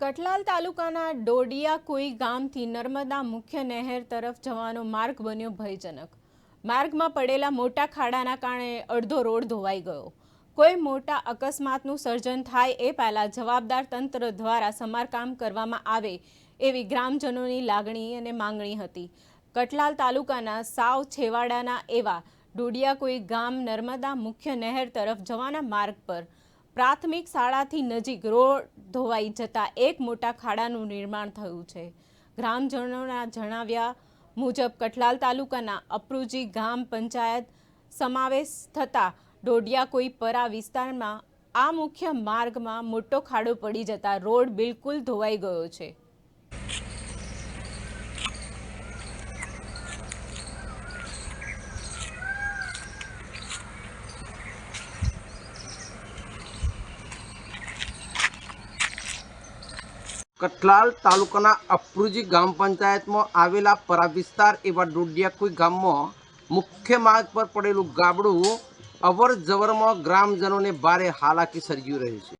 કઠલાલ તાલુકાના ડોડિયા કુઈ ગામથી નર્મદા મુખ્ય નહેર તરફ જવાનો માર્ગ બન્યો ભયજનક. માર્ગમાં પડેલા મોટા ખાડાના કારણે અડધો રોડ ધોવાઈ ગયો. કોઈ મોટા અકસ્માતનું સર્જન થાય એ પહેલાં જવાબદાર તંત્ર દ્વારા સમારકામ કરવામાં આવે એવી ગ્રામજનોની લાગણી અને માંગણી હતી. કઠલાલ તાલુકાના સાવ છેવાડાના એવા ડોડિયા કુઈ ગામ નર્મદા મુખ્ય નહેર તરફ જવાના માર્ગ પર પ્રાથમિક શાળાથી નજીક રોડ ધોવાઈ જતા એક મોટા ખાડાનું નિર્માણ થયું છે. ગ્રામજનોના જણાવ્યા મુજબ કઠલાલ તાલુકાના અપરુજી ગામ પંચાયત સમાવેશ થતા ડોડિયા કોઈ પરા વિસ્તારમાં આ મુખ્ય માર્ગમાં મોટો ખાડો પડી જતા રોડ બિલકુલ ધોવાઈ ગયો છે. કઠલાલ તાલુકાના અપરુજી ગ્રામ પંચાયતમાં આવેલા પરા વિસ્તાર એવા ડોડિયાકુઈ ગામમાં મુખ્ય માર્ગ પર પડેલું ગાબડું અવર જવરમાં ગ્રામજનોને ભારે હાલાકી સર્જ્યું રહ્યું છે.